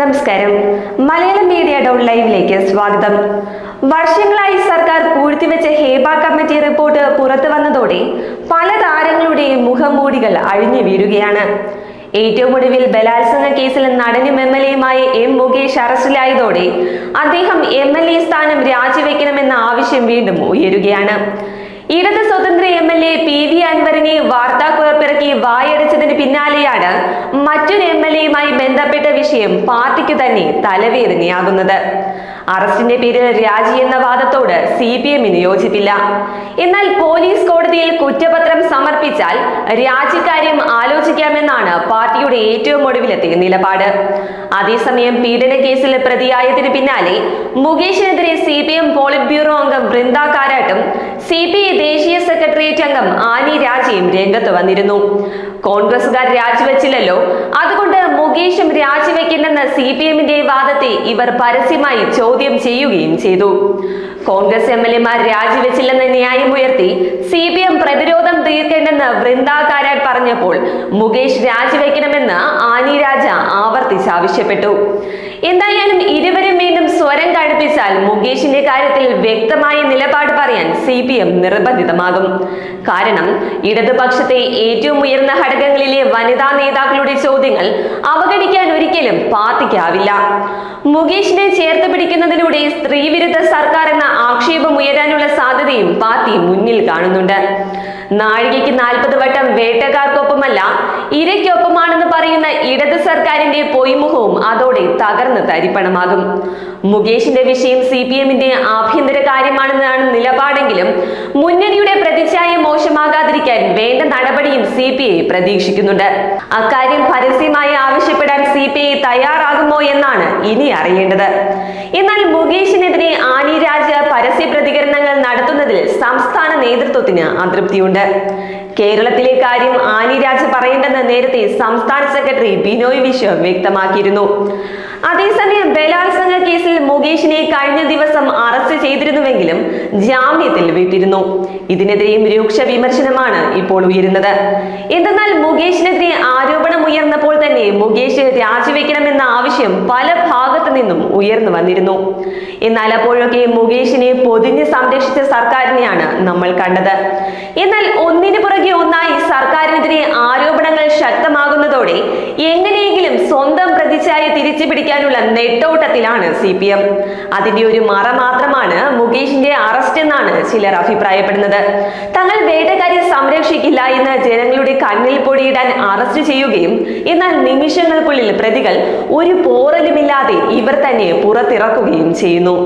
നമസ്കാരം. Malayalam media down ലൈവിലേക്ക് സ്വാഗതം. വർഷങ്ങളായി സർക്കാർ പൂഴ്ത്തിവെച്ച ഹേബ കമ്മിറ്റി റിപ്പോർട്ട് പുറത്തു വന്നതോടെ പല താരങ്ങളുടെയും മുഖംമൂടികൾ അഴിഞ്ഞു വീഴുകയാണ്. ഏറ്റവും ഒടുവിൽ ബലാത്സംഗ കേസിൽ നടനും എം എൽ എയുമായ എം മുകേഷ് അറസ്റ്റിലായതോടെ അദ്ദേഹം എം എൽ എ സ്ഥാനം രാജിവെക്കണമെന്ന ആവശ്യം വീണ്ടും ഉയരുകയാണ്. ഇടത് സ്വതന്ത്ര എം എൽ എ പി മറ്റൊരു എം എൽ എയുമായി ബന്ധപ്പെട്ട വിഷയം പാർട്ടിക്ക് തന്നെ തലവേദനയാകുന്നത്. അറസ്റ്റിന്റെ പേരിൽ രാജി എന്ന വാദത്തോട് സി പി എമ്മിന് യോജിപ്പില്ല. എന്നാൽ പോലീസ് കോടതിയിൽ കുറ്റപത്രം സമർപ്പിച്ചാൽ രാജിക്കാര്യം ആലോചിക്കാമെന്നാണ് പാർട്ടിയുടെ ഏറ്റവും ഒടുവിലത്തെ നിലപാട്. അതേസമയം പീഡന കേസിൽ പ്രതിയായതിന് പിന്നാലെ മുകേഷിനെതിരെ C P M polit bureau അംഗം വൃന്ദ കാരാട്ടും സി പി ഐ ദേശീയ സെക്രട്ടേറിയറ്റ് അംഗം ആനി രാജയും രംഗത്ത് വന്നിരുന്നു. കോൺഗ്രസുകാർ രാജിവെച്ചില്ലല്ലോ. അതുകൊണ്ട് മുകേഷും രാജിവെക്കില്ലെന്ന സി പി എമ്മിന്റെ വാദത്തെ ഇവർ പരസ്യമായി ചോദ്യം ചെയ്യുകയും ചെയ്തു. കോൺഗ്രസ് എം എൽ എമാർ രാജിവെച്ചില്ലെന്ന ന്യായമുയർത്തി സി പി എം പ്രതിരോധം തീർക്കേണ്ടെന്ന് വൃന്ദ കാരാട്ട് പറഞ്ഞപ്പോൾ മുകേഷ് രാജിവെക്കണമെന്ന് ആനി രാജ ആവർത്തിച്ച് ആവശ്യപ്പെട്ടു. എന്തായാലും ഇരുവരും സ്വരം കടുപ്പിച്ചാൽ മുകേഷിന്റെ കാര്യത്തിൽ വ്യക്തമായ നിലപാട് പറയാൻ സി പി എം നിർബന്ധിതമാകും. കാരണം ഇടതുപക്ഷത്തെ ഏറ്റവും ഉയർന്ന ഘടകങ്ങളിലെ വനിതാ നേതാക്കളുടെ ചോദ്യങ്ങൾ അവഗണിക്കാൻ ഒരിക്കലും പാർട്ടിക്കാവില്ല. മുകേഷിനെ ചേർത്ത് പിടിക്കുന്നതിലൂടെ സ്ത്രീവിരുദ്ധ സർക്കാർ എന്ന ആക്ഷേപം ഉയരാനുള്ള സാധ്യതയും പാർട്ടി മുന്നിൽ കാണുന്നുണ്ട്. നാഴികയ്ക്ക് നാൽപ്പത് വട്ടം വേട്ടക്കാർക്കൊപ്പമല്ല ഇരയ്ക്കൊപ്പമാണെന്ന് പറയുന്ന ഇടത് സർക്കാരിന്റെ പൊയ്മുഖവും അതോടെ തകർന്ന് തരിപ്പണമാകും. മുകേഷിന്റെ വിഷയം സി പി എമ്മിന്റെ ആഭ്യന്തര കാര്യമാണെന്നാണ് നിലപാടെങ്കിലും മുന്നണിയുടെ പ്രതിച്ഛായ മോശമാകാതിരിക്കാൻ വേണ്ട നടപടിയും സി പി ഐ പ്രതീക്ഷിക്കുന്നുണ്ട്. അക്കാര്യം പരസ്യമായി ആവശ്യപ്പെടാൻ സി പി ഐ തയ്യാറാകുമോ എന്നാണ് ഇനി അറിയേണ്ടത്. എന്നാൽ മുകേഷിനെതിരെ ആനി രാജ പരസ്യ പ്രതികരണങ്ങൾ നടത്തുന്നതിൽ സംസ്ഥാന നേതൃത്വത്തിന് അതൃപ്തിയുണ്ട്. കേരളത്തിലെ കാര്യം ആനി രാജ പറയേണ്ടെന്ന് നേരത്തെ സംസ്ഥാന സെക്രട്ടറി ബിനോയ് വിശ്വം വ്യക്തമാക്കിയിരുന്നു. അതേസമയം ബലാത്സംഗ കേസിൽ മുകേഷിനെ കഴിഞ്ഞ ദിവസം അറസ്റ്റ് ചെയ്തിരുന്നുവെങ്കിലും ജാമ്യത്തിൽ വിട്ടിരുന്നു. ഇതിനെതിരെയും രൂക്ഷ വിമർശനമാണ് ഇപ്പോൾ ഉയരുന്നത്. എന്തെന്നാൽ മുകേഷിനെതിരെ ആരോപണം ഉയർന്നപ്പോൾ തന്നെ മുകേഷ് രാജിവെക്കണമെന്ന ആവശ്യം പല ഭാഗത്തു നിന്നും ഉയർന്നു വന്നിരുന്നു. എന്നാൽ അപ്പോഴൊക്കെ മുകേഷിനെ പൊതിഞ്ഞ് സംരക്ഷിച്ച സർക്കാരിനെയാണ് നമ്മൾ കണ്ടത്. എന്നാൽ ഒന്നിനു പുറകെ തിരിച്ചു പിടിക്കാനുള്ള നെട്ടോട്ടത്തിലാണ് സി പി എം. അതിന്റെ ഒരു മറ മാത്രമാണ് മുകേഷിന്റെ അറസ്റ്റ് എന്നാണ് ചിലർ അഭിപ്രായപ്പെടുന്നത്. തങ്ങൾ വേട്ടക്കാരെ സംരക്ഷിക്കില്ല എന്ന് ജനങ്ങളുടെ കണ്ണിൽ പൊടിയിടാൻ അറസ്റ്റ് ചെയ്യുകയും എന്നാൽ നിമിഷങ്ങൾക്കുള്ളിൽ പ്രതികൾ ഒരു പോറലുമില്ലാതെ ഇവർ തന്നെ പുറത്തിറക്കുകയും ചെയ്യുന്നു.